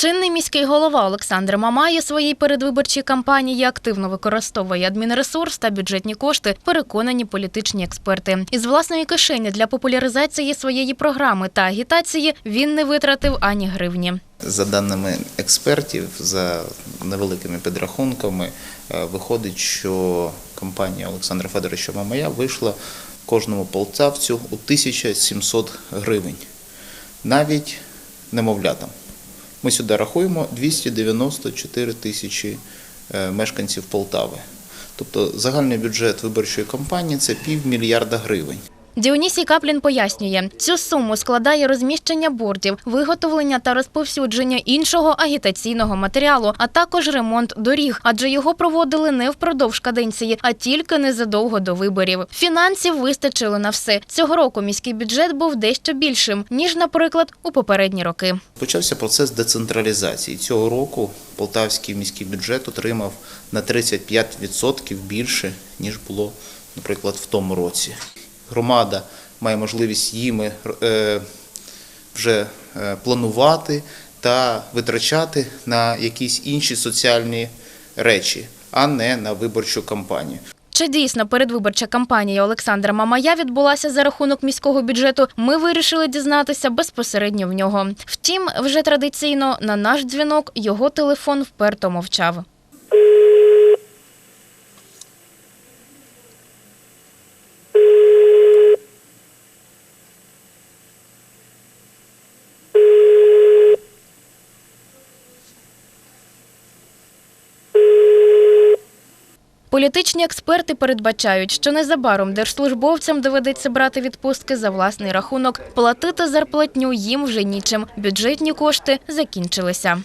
Чинний міський голова Олександр Мамай у своїй передвиборчій кампанії активно використовує адмінресурс та бюджетні кошти, переконані політичні експерти. Із власної кишені для популяризації своєї програми та агітації він не витратив ані гривні. За даними експертів, за невеликими підрахунками, е, виходить, що компанія Олександра Федоровича Мамая вийшла кожному полтавцю у 1700 гривень, навіть немовлятам. Ми сюди рахуємо 294 тисячі е, мешканців Полтави. Тобто загальний бюджет виборчої кампанії це півмільярда гривень. Діонісій Каплін пояснює, цю суму складає розміщення бордів, виготовлення та розповсюдження іншого агітаційного матеріалу, а також ремонт доріг, адже його проводили не впродовж каденції, а тільки незадовго до виборів. Фінансів вистачило на все. Цього року міський бюджет був дещо більшим ніж, наприклад, у попередні роки. Почався процес децентралізації. Цього року полтавський міський бюджет отримав на 35% більше, ніж було, наприклад, в тому році. Громада має можливість їми е, вже е, планувати та витрачати на якісь інші соціальні речі, а не на виборчу кампанію. Чи дійсно передвиборча кампанія Олександра Мамая відбулася за рахунок міського бюджету? Ми вирішили дізнатися безпосередньо в нього. Втім, вже традиційно на наш дзвінок його телефон вперто мовчав. Політичні експерти передбачають, що незабаром держслужбовцям доведеться брати відпустки за власний рахунок. Платити зарплатню їм вже нічим. Бюджетні кошти закінчилися.